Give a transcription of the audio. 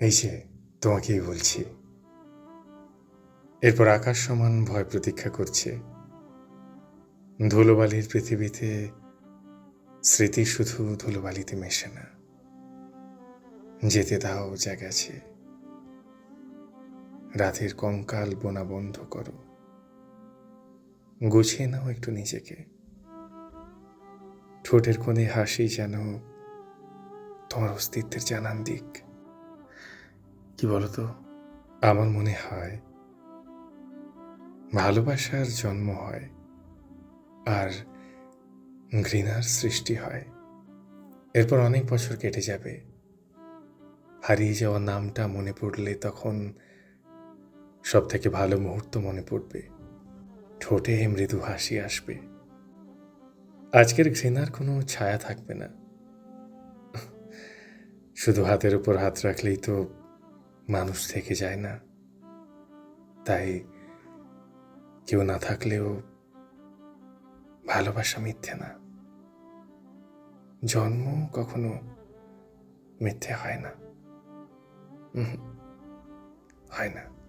এই যে, তোমাকেই বলছি। এরপর আকাশ সমান ভয় প্রতীক্ষা করছে। ধুলোবালির পৃথিবীতে স্মৃতি শুধু ধুলোবালিতে মেশে না। যেতে দাও যা গেছে রাতের কঙ্কাল বোনা বন্ধ করো। গুছিয়ে নাও একটু নিজেকে। ঠোঁটের কোণে হাসি যেন তোমার অস্তিত্বের জানান দিক। কি বলতো, আমার মনে হয় ভালোবাসার জন্ম হয় আর ঘৃণার সৃষ্টি হয়। এরপর অনেক বছর কেটে যাবে। হারিয়ে যাওয়া নামটা মনে পড়লে তখন সব থেকে ভালো মুহূর্ত মনে পড়বে। ঠোঁটে মৃদু হাসি আসবে। আজকের ঘৃণার কোনো ছায়া থাকবে না। শুধু হাতের উপর হাত রাখলেই তো মানুষ থেকে যায় না। তাই কেউ না থাকলেও ভালোবাসা মিথ্যে না। জন্ম কখনো মিথ্যে হয় না। হয় না।